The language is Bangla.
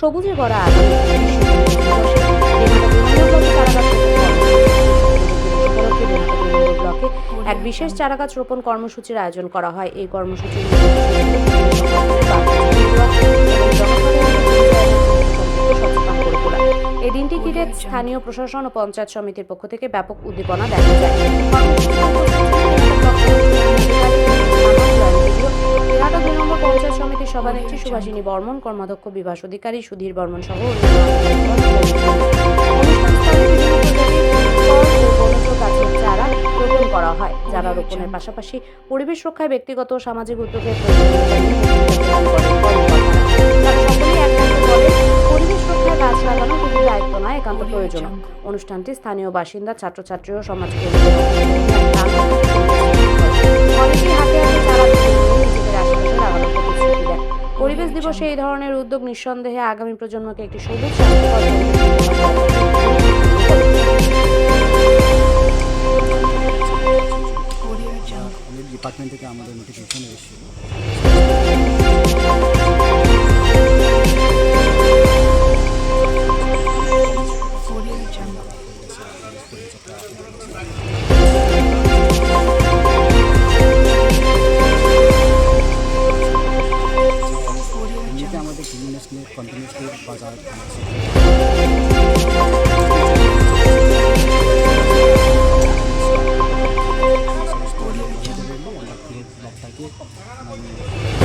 সবুজে গড়া ব্লকে এক বিশেষ চারাগাছ রোপণ কর্মসূচির আয়োজন করা হয়। এই কর্মসূচির এই দিনটি ঘিরে স্থানীয় প্রশাসন ও পঞ্চায়েত সমিতির পক্ষ থেকে ব্যাপক উদ্দীপনা দেখা যায়। সমিতির সভানেত্রী সুভাষিনী বর্মন কর্মাধ্যক্ষ বিভাস অধিকারী সুধীর বর্মন সহ চারা রোপণ করা হয় যারা রোপণের পাশাপাশি পরিবেশ রক্ষায় ব্যক্তিগত ও সামাজিক উদ্যোগ পরিবেশ রক্ষায় গাছ লাগানো শুধু দায়িত্ব নয় একান্ত প্রয়োজন অনুষ্ঠানটি স্থানীয় বাসিন্দা ছাত্রছাত্রী ও সমাজকে দিবসে এই ধরনের উদ্যোগ নিঃসন্দেহে আগামী প্রজন্মকে একটি সবুজ ডিপার্টমেন্ট থেকে আমাদের নোটিফিকেশন এসেছিল Thank you. कंटिन्यूस के बाज़ार खाना